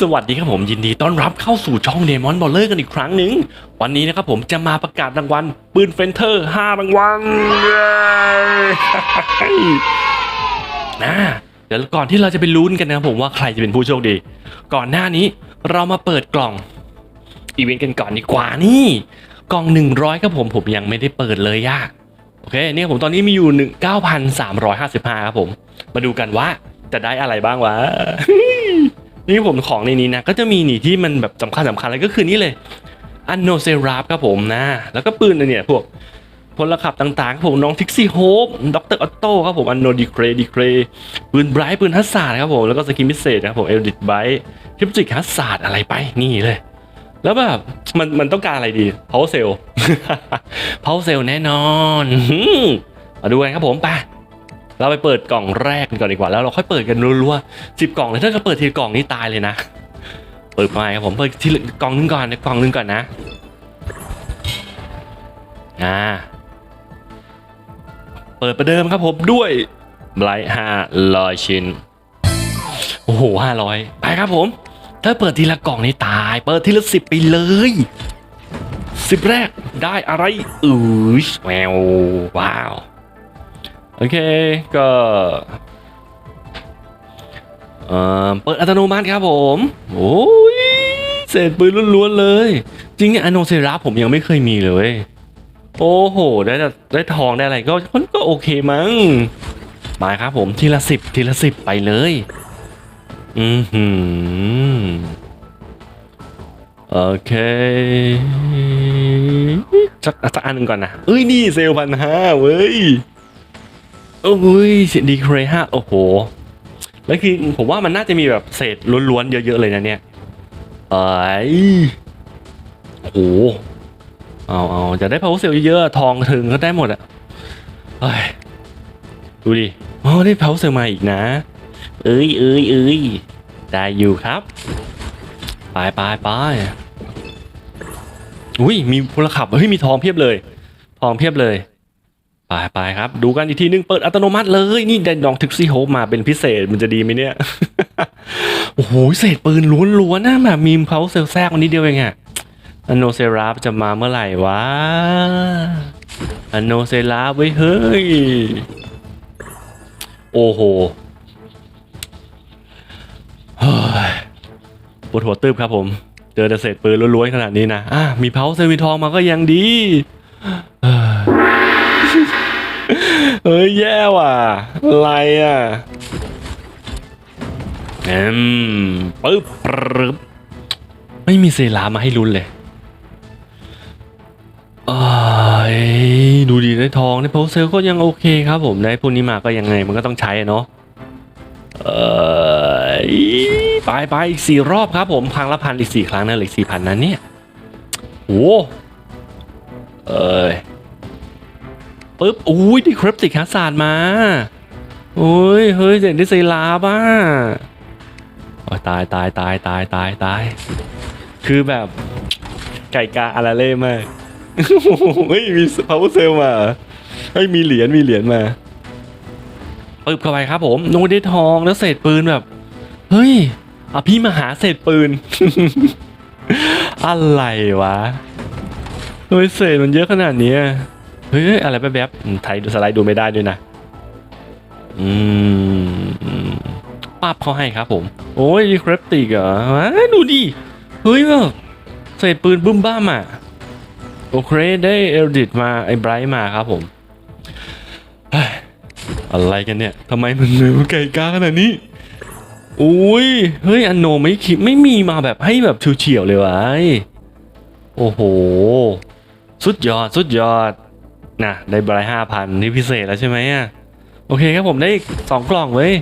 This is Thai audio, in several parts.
สวัสดีครับผมยินดีต้อนรับเข้าสู่ช่องเดมอนบอลเลอร์กันอีกครั้งหนึ่งวันนี้นะครับผมจะมาประกาศรางวัลปืนเฟนเทอร์5รางวัลนะเดี๋ยวก่อนที่เราจะไปลุ้นกันนะครับผมว่าใครจะเป็นผู้โชคดี ก่อนหน้านี้เรามาเปิดกล่องอีเวนต์กันก่อนดีกว่านี่กล่อง 100ครับผมผมยังไม่ได้เปิดเลยยากโอเคเนี่ยผมตอนนี้มีอยู่ 1 9,355 ครับผม มาดูกันว่าจะได้อะไรบ้างวะ นี่ผมของในนี้นะก็จะมีนี่ที่มันแบบสำคัญสำคัญเลยก็คือนี่เลยอันโนเซราฟครับผมนะแล้วก็ปืนเนี่ยพวกพลขับต่างๆครับผมน้องทิกซี่โฮปด็อกเตอร์ออตโต้ครับผมอันโนดีเครดีเครปืนไบรท์ปืนฮัสซาร์ครับผมแล้วก็สกินพิเศษนะครับผมเอลดิตไบรท์ทิปจิกฮัสซาร์อะไรไปนี่เลย แล้วแบบมันมันต้องการอะไรดี power cell power cell แน่นอนอ๋อมาดูกันครับผมไป เราไปเปิดกล่องแรกกันก่อนดีกว่าแล้วเราค่อยเปิดกันรัวๆสิบกล่องเลยถ้าเกิดเปิดทีละกล่องนี่ตายเลยนะ เปิดมาครับผมเปิดทีละกล่องนึงก่อนกล่องนึงก่อนนะอ่าเปิดประเดิมครับผมด้วยไบรท์ห้าร้อยชิ้นโอ้โหห้าร้อยไปครับผม ถ้าเปิดทีละกล่องนี่ตาย เปิดทีละสิบไปเลยสิบแรกได้อะไรอือแววว้าว โอเคก็เออเปิดอัตโนมัติครับผม โอ้ยเศษปืนล้วนๆเลย จริงเนี่ยอโนเซราผมยังไม่เคยมีเลย โอ้โห ได้แต่ได้ทองได้อะไรก็มันก็โอเคมั้งมาครับผมทีละสิบทีละสิบไปเลย อือหือโอเคสักสักอันหนึ่งก่อนนะเอ้ย นี่เซลพันห้าเว้ย โอ้ยดีเครห้าโอ้โหแล้วคือผมว่ามันน่าจะมีแบบเศษล้วนๆเยอะๆเลยนะเนี่ยเอ้ยโอ้โหเอาเอาจะได้ power cell เยอะๆทองถึงก็ได้หมดอะเฮ้ยดูดิอ๋อได้ power cell มาอีกนะ เอ้ยเอ้ยเอ้ยได้อยู่ครับไปไปไปอุ้ยมีพลขับเฮ้ยมีทองเพียบเลย ทองเพียบเลย ไปไปครับ ดูกันอีกทีนึงเปิดอัตโนมัติเลย นี่ได้น้องทึกซี่โฮปมาเป็นพิเศษมันจะดีไหมเนี่ย โอ้โหเศษปืนล้วนๆนะแบบมีมเขาเซลแทรกวันนี้เดียวเองอะอันโนเซราฟจะมาเมื่อไหร่วะอันโนเซราฟไว้ยเฮ้ย โอ้โหเฮ้ยปวดหัวตืบครับผม เจอแต่เศษปืนล้วนๆขนาดนี้นะอะมีเพาเซมีทองมาก็ยังดีเเฮ้ยแย่ว่ะอะไรอะอืมปึ๊บปรึบไม่มีเซรามาให้ลุ้นเลยเอ้ยดูดีได้ทองได้โพสเซลก็ยังโอเคครับผมได้พวกนี้มาก็ยังไงมันก็ต้องใช้อะเนาะเอยไปไปอีกสี่รอบครับผมครั้งละพันอีกสี่ครั้งนะเหลือสี่พันนั้นเนี่ยโอ้เอ้ย ปึ๊บอุ้ยดิคริปติกฮัสซาดมาโอ้ยเฮ้ยเจ๋งได้ไซลาบ้าโอ้ยตายตายตายตายตายตายคือแบบไก่กาอาราเล่มากเฮ้ยมีพาวเวอร์เซลมาเหรอเฮ้ยมีเหรียญมีเหรียญมาปึ๊บเข้าไปครับผมโนได้ทองแล้วเศษปืนแบบ เฮ้ยอะพี่มาหาเศษปืน อะไรวะเฮ้ยเศษมันเยอะขนาดนี้ เฮ้ยอะไรแป๊บๆอืมไทยดูสไลด์ดูไม่ได้ด้วยนะ อืมปั๊บเขาให้ครับผม โอ้ยครปติกเหรอว้าดูดิ เฮ้ยแบบเศษปืนบึ้มบ้ามอะ โอเคได้เอลดิตมาไอ้ไบรท์มาครับผมเฮ้ยอะไรกันเนี่ยทำไมมันเหนือไก่กาขนาดนี้โอ้ยเฮ้ยอันโนไม่คิดไม่มีมาแบบให้แบบเฉียวๆเลยวะไอ้โอ้โห สุดยอด สุดยอด นะได้บรายห้าพันนี่พิเศษแล้วใช่ไหมอะโอเคครับผมได้อีกสองกล่องเว้ย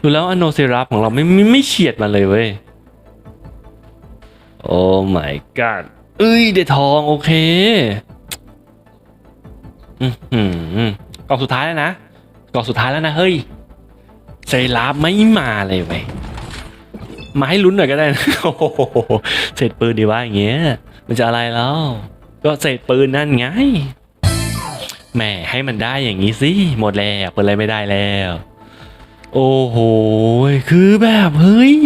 ดูแล้วอโนเซรับของเราไม่ไม่ไม่เฉียดมาเลยเว้ยโอ้ my god เอ้ยได้ทองโอเคอือหือกล่องสุดท้ายแล้วนะกล่องสุดท้ายแล้วนะเฮ้ยเซรับไม่มาเลยเว้ยมาให้ลุ้นหน่อยก็ได้นะโอ้โหเศษปืนดีว่าอย่างเงี้ยมันจะอะไรแล้ว ก็เศษปืนนั่นไง แหมให้มันได้อย่างนี้สิหมดแล้วเปิดอะไรไม่ได้แล้ว โอ้โห คือแบบเฮ้ย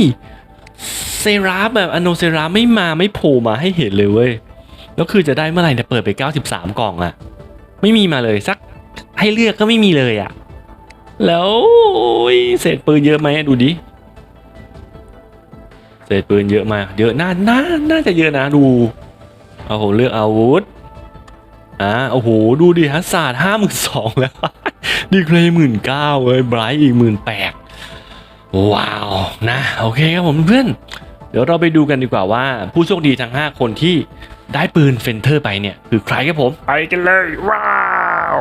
เซราแบบอโนเซราไม่มาไม่โผล่มาให้เห็นเลยเว้ย แล้วคือจะได้เมื่อไหร่เนี่ยเปิดไป 93 กล่องอะไม่มีมาเลยสักให้เลือกก็ไม่มีเลยอะแล้วโอ้ยเศษปืนเยอะไหมดูดิเศษปืนเยอะมาก เยอะน่าน่าน่าจะเยอะนะดูโอ้โหเลือกอาวุธ อ่าโอ้โห ดูดิฮัสซาร์ดห้าหมื่นสองแล้ว ดีเคลย์หมื่นเก้าเว้ยไบรท์อีกหมื่นแปดว้าวนะ โอเคครับผมเพื่อน เดี๋ยวเราไปดูกันดีกว่าว่า ผู้โชคดีทั้ง 5 คนที่ได้ปืนเฟนเทอร์ไปเนี่ย คือใครครับผม ไปกันเลย ว้าว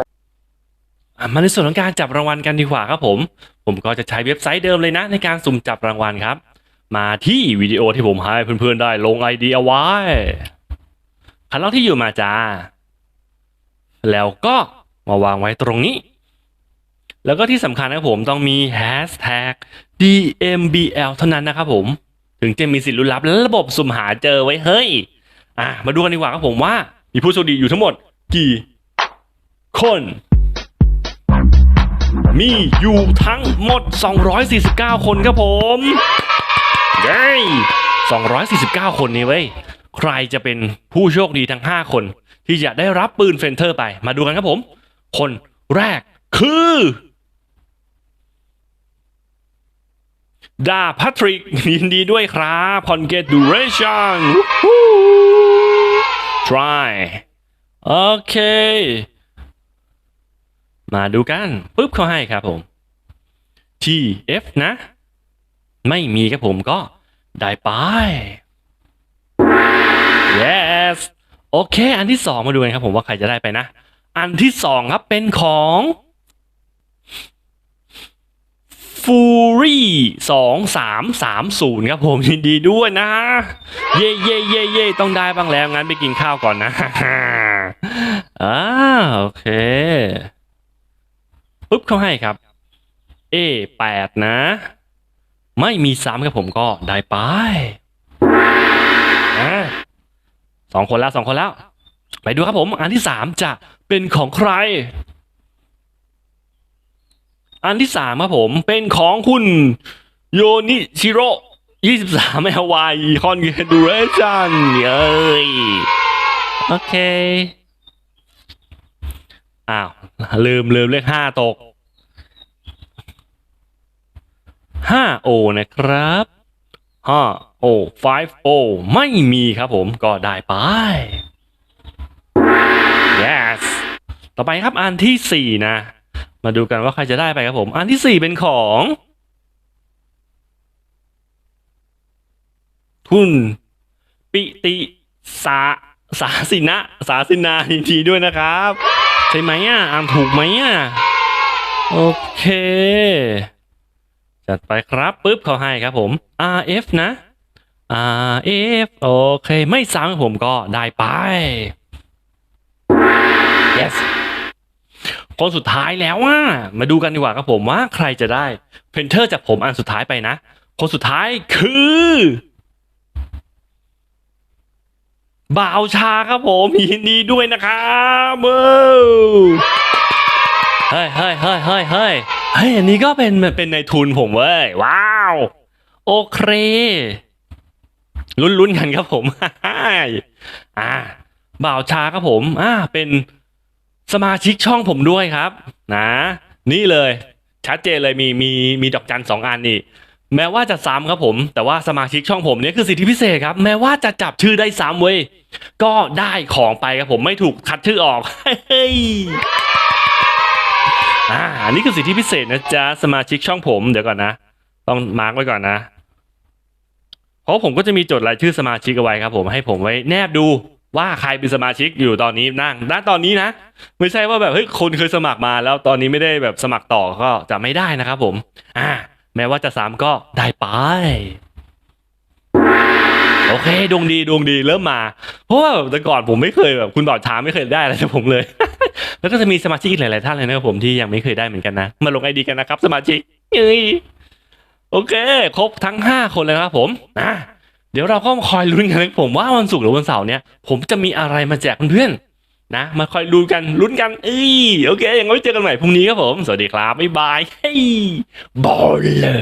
อะมาในส่วนของการจับรางวัลกันดีกว่าครับผม ผมก็จะใช้เว็บไซต์เดิมเลยนะ ในการสุ่มจับรางวัลครับ มาที่วิดีโอที่ผมให้เพื่อนๆได้ลงไอเดียเอาไว้คันลอกที่อยู่มาจ้า แล้วก็มาวางไว้ตรงนี้ แล้วก็ที่สำคัญนะครับผมต้องมี hashtag DMBL เท่านั้นนะครับผม ถึงจะมีสิทธิ์ลุ้นรับและระบบสุ่มหาเจอไว้เฮ้ย อะ มาดูกันดีกว่าครับผมว่า มีผู้โชคดีอยู่ทั้งหมด กี่คน มีอยู่ทั้งหมด 249 คนครับผมเย้249 คนนี่เว้ย ใครจะเป็นผู้โชคดีทั้ง 5 คน ที่จะได้รับปืนเฟนเทอร์ไป มาดูกันครับผม คนแรกคือดาพัทริก ยินดีด้วยครับ congratulation try โอเค มาดูกันปุ๊บเขาให้ครับผม TF นะ ไม่มีครับผมก็ได้ไป yes โอเค อันที่สองมาดูกันครับผมว่าใครจะได้ไปนะ อันที่สองครับเป็นของฟูรี่สองสามสามศูนย์ครับผมยินดีด้วยนะ เย่เย่เย่เย่ต้องได้บ้างแล้ว งั้นไปกินข้าวก่อนนะอ่าโอเคปุ๊บเขาให้ครับ A แปดนะ ไม่มีซ้ำครับผมก็ได้ไปอ่า สองคนแล้วสองคนแล้ว ไปดูครับผม อันที่สามจะเป็นของใคร อันที่สามครับผม เป็นของคุณโยนิชิโร่ยี่สิบสามแอวายคอนเกดูเรชันเอ้ยโอเค อ้าว ลืมลืมเลขห้าตกห้าโอนะครับ ห้าโอ five o ไม่มีครับผมก็ได้ไป yes ต่อไปครับอันที่สี่นะ มาดูกันว่าใครจะได้ไปครับผม อันที่สี่เป็นของ ทุน ปิติสาสาสินะ สาสินายินดีด้วยนะครับ ใช่ไหมอะอ่านถูกไหมอะ โอเค จัดไปครับปุ๊บเขาให้ครับผม RF นะ RF โอเค ไม่ซ้ำกับผมก็ได้ไป yes คนสุดท้ายแล้วอะมาดูกันดีกว่าครับผมว่าใครจะได้เพนเทอร์จากผมอันสุดท้ายไปนะ คนสุดท้ายคือบ่าวชาครับผมยินดีด้วยนะครับเว้าวเฮ้ยเฮ้ยเฮ้ยเฮ้ย ฮ้ยเฮ้ยอันนี้ก็เป็นเป็นในทุนผมเว้ย ว้าว โอเค ลุ้นๆกันครับผมอ่าบ่าวชาครับผมอ่าเป็นสมาชิกช่องผมด้วยครับ นะ นี่เลย ชัดเจนเลยมีมีมีดอกจันสองอันนี่แม้ว่าจะซ้ำครับผม แต่ว่าสมาชิกช่องผมเนี่ยคือสิทธิพิเศษครับ แม้ว่าจะจับชื่อได้ซ้ำเว้ยก็ได้ของไปครับผมไม่ถูกคัดชื่อออกเฮ้ย อ่าอันนี้คือสิทธิพิเศษนะจ๊ะสมาชิกช่องผมเดี๋ยวก่อนนะ ต้องมาร์กไว้ก่อนนะ เพราะผมก็จะมีจดรายชื่อสมาชิกเอาไว้ครับ ผมให้ผมไว้แนบดูว่าใครเป็นสมาชิกอยู่ตอนนี้นั่งณตอนนี้นะ ไม่ใช่ว่าแบบเฮ้ยคนเคยสมัครมาแล้วตอนนี้ไม่ได้แบบสมัครต่อก็จะไม่ได้นะครับผมอ่าแม้ว่าจะสามก็ได้ไป โอเคดวงดีดวงดีเริ่มมา เพราะว่าแบบแต่ก่อนผมไม่เคยแบบ คุณบอดช้าไม่เคยได้อะไรจากผมเลย แล้วก็จะมีสมาชิกหลาย ๆ ท่านเลยนะครับผมที่ยังไม่เคยได้เหมือนกันนะ มาลงไอดีกันนะครับ สมาชิกเอ้ยโอเค ครบทั้งห้าคนเลยนะครับผมนะเดี๋ยวเราก็มาคอยลุ้นกันนะผมว่าวันศุกร์หรือวันเสาร์เนี่ยผมจะมีอะไรมาแจกเพื่อนๆนะ มาคอยดูกันลุ้นกันเอ้ยโอเคย่างไว้เจอกันใหม่พรุ่งนี้ครับผม สวัสดีครับบ๊ายบายเฮ้ยบอลเลย